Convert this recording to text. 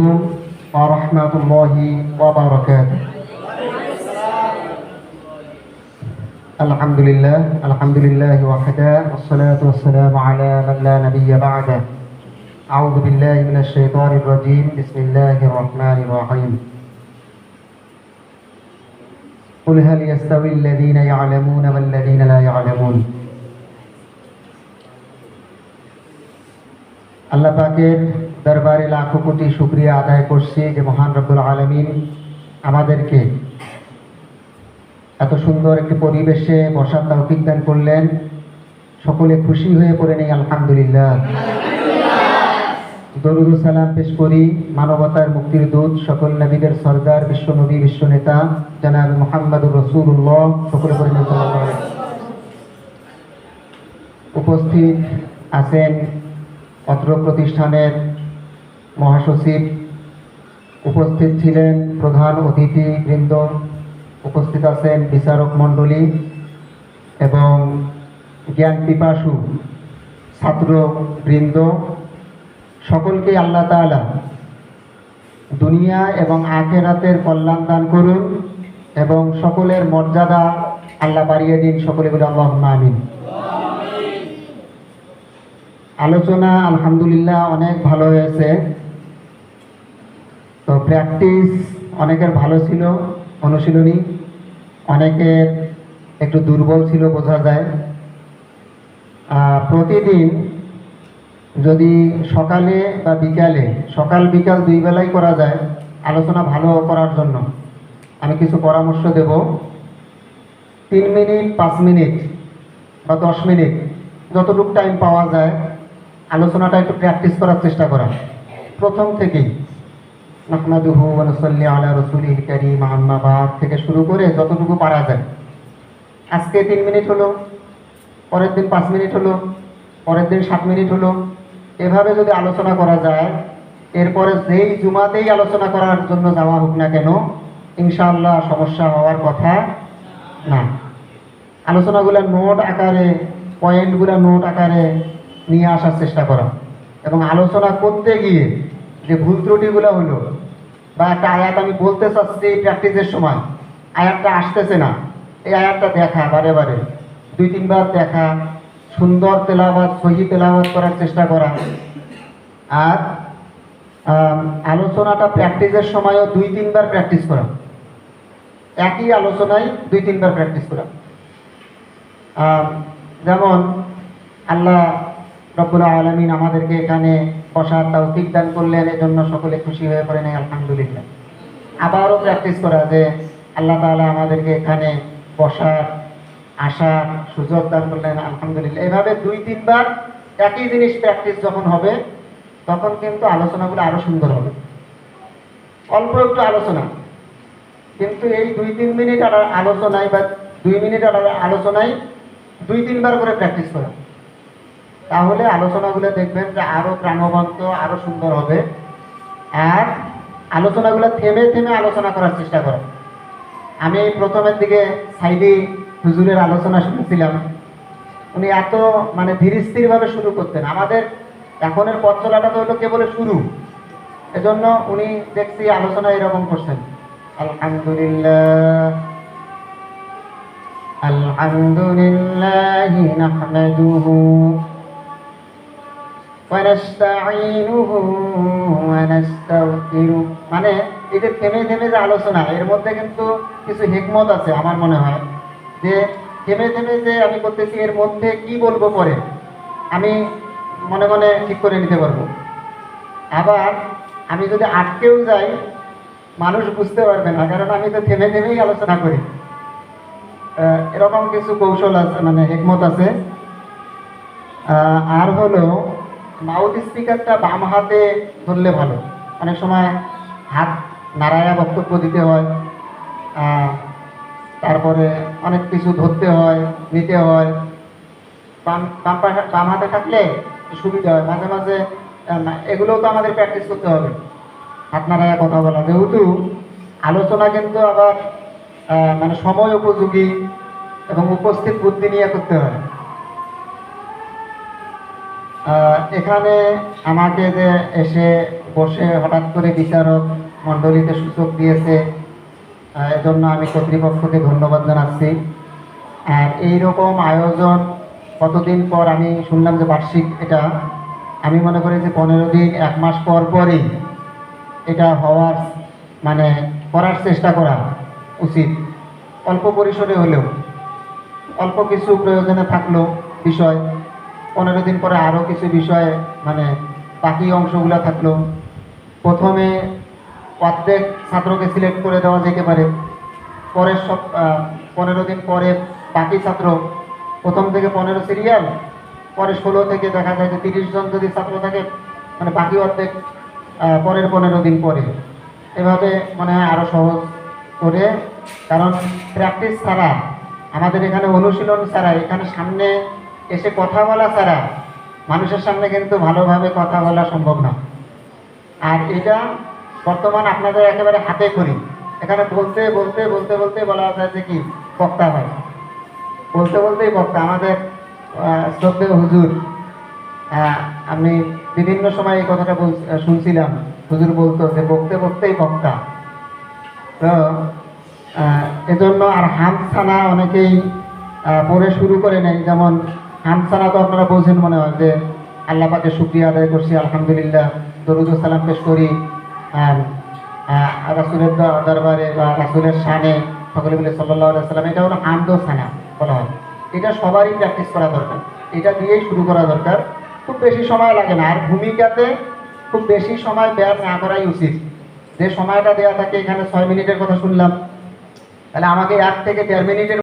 عليكم ورحمة الله وبركاته الحمد لله الحمد لله وحده والصلاة والسلام على من لا نبي بعده أعوذ بالله من الشيطان الرجيم بسم الله الرحمن الرحيم قل هل يستوي الذين يعلمون والذين لا يعلمون আল্লাহ পাকের দরবারে লাখো কোটি শুক্রিয়া আদায় করছি যে মহান রব্বুল আলমিন আমাদেরকে এত সুন্দর একটি পরিবেশে বসার তৌফিক দান করলেন। সকলে খুশি হয়ে পড়ে নেই আলহামদুলিল্লাহ। দরুদ সালাম পেশ করি মানবতার মুক্তির দূত সকল নবীদের সর্দার বিশ্ব নবী বিশ্ব নেতা জনাব মোহাম্মদুর রসুল্লাহ সকলে পড়ে আলাইহি উপস্থিত আছেন অত্র প্রতিষ্ঠানের মহাসচিব উপস্থিত ছিলেন প্রধান অতিথি বৃন্দ উপস্থিত আছেন বিচারক মণ্ডলী এবং জ্ঞান পিপাসু ছাত্র বৃন্দ সকলকে আল্লাহ তাআলা দুনিয়া এবং আখেরাতের কল্যাণ দান করুন এবং সকলের মর্যাদা আল্লাহ বাড়িয়ে দিন। সকলে বলে আল্লাহ আমিন। আলোচনা আলহামদুলিল্লাহ অনেক ভালো হয়েছে। প্র্যাকটিস অনেকের ভালো ছিল, অনুশীলনী, অনেকের একটু দুর্বল ছিল বোঝা যায়। প্রতিদিন যদি সকালে বা বিকালে, সকাল, বিকাল দুই বেলাই করা যায়, আলোচনা ভালো করার জন্য। আমি কিছু পরামর্শ দেব। তিন মিনিট, পাঁচ মিনিট বা দশ মিনিট, যতটুকু টাইম পাওয়া যায়, আলোচনাটা একটু প্র্যাকটিস করার চেষ্টা করা। প্রথম থেকেই। থেকে শুরু করে যতটুকু পারা যায়। আজকে তিন মিনিট হলো, পরের দিন পাঁচ মিনিট হলো, পরের দিন সাত মিনিট হলো। এভাবে যদি আলোচনা করা যায়, এরপরে যেই জুমাতেই আলোচনা করার জন্য যাওয়া হোক না কেন, ইনশাআল্লাহ সমস্যা হওয়ার কথা না। আলোচনাগুলো নোট আকারে, পয়েন্টগুলো নোট আকারে নিয়ে আসার চেষ্টা করা। এবং আলোচনা করতে গিয়ে যে ভুল ত্রুটিগুলো হলো বা একটা আয়াত আমি বলতে চাচ্ছি প্র্যাকটিসের সময়। আয়াতটা আসতেছে না। এই আয়াতটা দেখা, বারে বারে। দুই, তিনবার দেখা, সুন্দর তেলাবাদ সহি তেলাবাদ করার চেষ্টা করা। আর আলোচনাটা প্র্যাকটিসের সময়ও দুই, তিনবার প্র্যাকটিস করা। একই আলোচনায় দুই, তিনবার প্র্যাকটিস করা। যেমন, আল্লাহ রব্বুল আলমিন আমাদেরকে এখানে বসার তৌফিক দান করলেন, এজন্য সকলে খুশি হয়ে পড়ে নেই আলহামদুলিল্লাহ। আবারও প্র্যাকটিস করা যে আল্লাহ তাআলা আমাদেরকে এখানে বসার আসার সুযোগ দান করলেন, আলহামদুলিল্লাহ। এভাবে দুই, তিনবার একই জিনিস প্র্যাকটিস যখন হবে, তখন কিন্তু আলোচনাগুলো আরও সুন্দর হবে। অল্প একটু আলোচনা। কিন্তু এই দুই, তিন মিনিট আলোচনায় বা দুই মিনিট আলোচনায় দুই, তিনবার করে প্র্যাকটিস করা। তাহলে আলোচনাগুলো দেখবেন যে আরও প্রাণবন্ত আরও সুন্দর হবে। আর আলোচনাগুলো থেমে থেমে আলোচনা করার চেষ্টা করেন। আমি প্রথমের দিকে সাইডি হুজুরের আলোচনা শুনেছিলাম। উনি এত মানে ধীরস্থিরভাবে শুরু করতেন। আমাদের এখনের পথ চলাটা তো হলো কেবল শুরু। এজন্য উনি দেখছি আলোচনা এরকম করছেন। আলহামদুলিল্লাহ। আলহামদুলিল্লাহ মানে এই যে থেমে থেমে যে আলোচনা, এর মধ্যে কিন্তু কিছু হিকমত আছে আমার মনে হয়। যে থেমে থেমে যে আমি করতেছি, এর মধ্যে কি বলব পরে? আমি মনে মনে ঠিক করে নিতে পারব। আবার আমি যদি আটকেও যাই, মানুষ বুঝতে পারবে না, কারণ আমি তো থেমে থেমেই আলোচনা করি। এরকম কিছু কৌশল আছে মানে হিকমত আছে। আর হলো মাউথ স্পিকারটা বাম হাতে ধরলে ভালো। অনেক সময় হাত নাড়ায়া বক্তব্য দিতে হয় তারপরে অনেক কিছু ধরতে হয়, নিতে হয়। বাম বাম হাতে থাকলে সুবিধা হয়। মাঝে মাঝে এগুলোও তো আমাদের প্র্যাকটিস করতে হবে। হাত নাড়ায়া কথা বলা। যেহেতু আলোচনা কিন্তু আবার মানে সময় উপযোগী এবং উপস্থিত বুদ্ধি নিয়ে করতে হয়। এখানে আমাকে যে এসে বসে হঠাৎ করে বিচারক মণ্ডলীতে সুযোগ দিয়েছে এজন্য আমি কর্তৃপক্ষকে ধন্যবাদ জানাচ্ছি। আর এইরকম আয়োজন কতদিন পর আমি শুনলাম যে বার্ষিক এটা, আমি মনে করি যে পনেরো দিন, এক মাস পর পরই এটা হওয়ার মানে করার চেষ্টা করা উচিত। অল্প পরিসরে হলেও, অল্প কিছু প্রয়োজনে থাকল বিষয়। পনেরো দিন পরে আরও কিছু বিষয়ে মানে বাকি অংশগুলো থাকল। প্রথমে অর্ধেক ছাত্রকে সিলেক্ট করে দেওয়া যেতে পারে। পরের সব পনেরো দিন পরে বাকি ছাত্র, প্রথম থেকে পনেরো সিরিয়াল পরে ষোলো থেকে দেখা যায় যে তিরিশ জন যদি ছাত্র থাকে মানে বাকি অর্ধেক পরের পনেরো দিন পরে। এভাবে মনে হয় আরও সহজ করে, কারণ প্র্যাকটিস ছাড়া, আমাদের এখানে অনুশীলন ছাড়া, এখানে সামনে এসে কথা বলা ছাড়া মানুষের সামনে কিন্তু ভালোভাবে কথা বলা সম্ভব না। আর এটা বর্তমান আপনাদের একেবারে হাতে করি এখানে বলতে বলতে বলতে বলতে বলা যায় যে কি? বক্তা হয়। বলতে, বলতেই বক্তা। আমাদের শ্রদ্ধেয় হুজুর আমি বিভিন্ন সময় এই কথাটা বল, শুনছিলাম। হুজুর বলতো যে বকতে, বকতেই বক্তা। তো এজন্য আর হামসানা অনেকেই পড়ে শুরু করে নেয়। যেমন হামসানা তো আপনারা বোঝেন মনে হয় যে আল্লাহ পাকে শুক্রিয়া আদায় করছি, আলহামদুলিল্লাহ। দরুদ সালাম পেশ করি। আর রাসূলের দরবারে বা রাসুলের শানে সকলে মিলে সাল্লাহ সাল্লাম এটা হলো হামদ সানা বলা হয়। এটা সবারই প্র্যাকটিস করা দরকার। এটা দিয়েই শুরু করা দরকার। খুব বেশি সময় লাগে না। আর ভূমিকাতে খুব বেশি সময় ব্যয় না করাই উচিত। যে সময়টা দেওয়া থাকে, এখানে ছয় মিনিটের কথা শুনলাম। তাহলে আমাকে এক থেকে দেড় মিনিটের